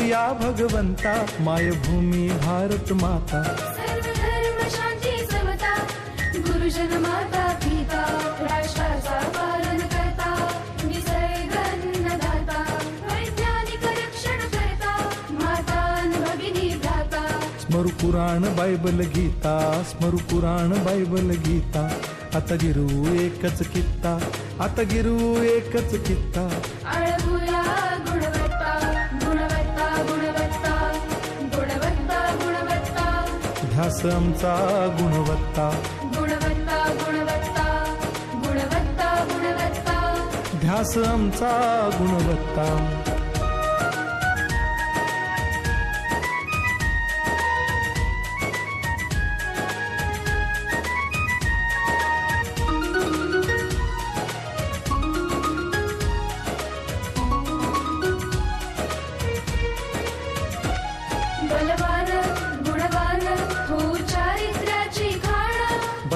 या भगवंता मायभूमी भारत माता। सर्व धर्म शांती समता गुरुजन माता पिता राष्ट्राचा पालन करता निसर्ग अन्नदाता वैज्ञानिक रक्षण करता माता न भगिनी भ्राता। स्मरु पुराण बायबल गीता स्मरु पुराण बायबल गीता आता गिरू एकच कित्ता। आता गिरू एकच कित्ता. अळभुया गुणवत्ता गुणवत्ता गुणवत्ता गुणवत्ता गुणवत्ता. ध्यास आमचा गुणवत्ता. गुणवत्ता गुणवत्ता गुणवत्ता गुणवत्ता. ध्यास आमचा गुणवत्ता.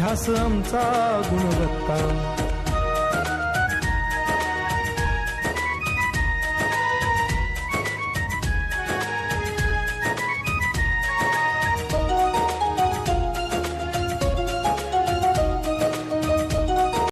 ध्यास आमचा गुणवत्ता.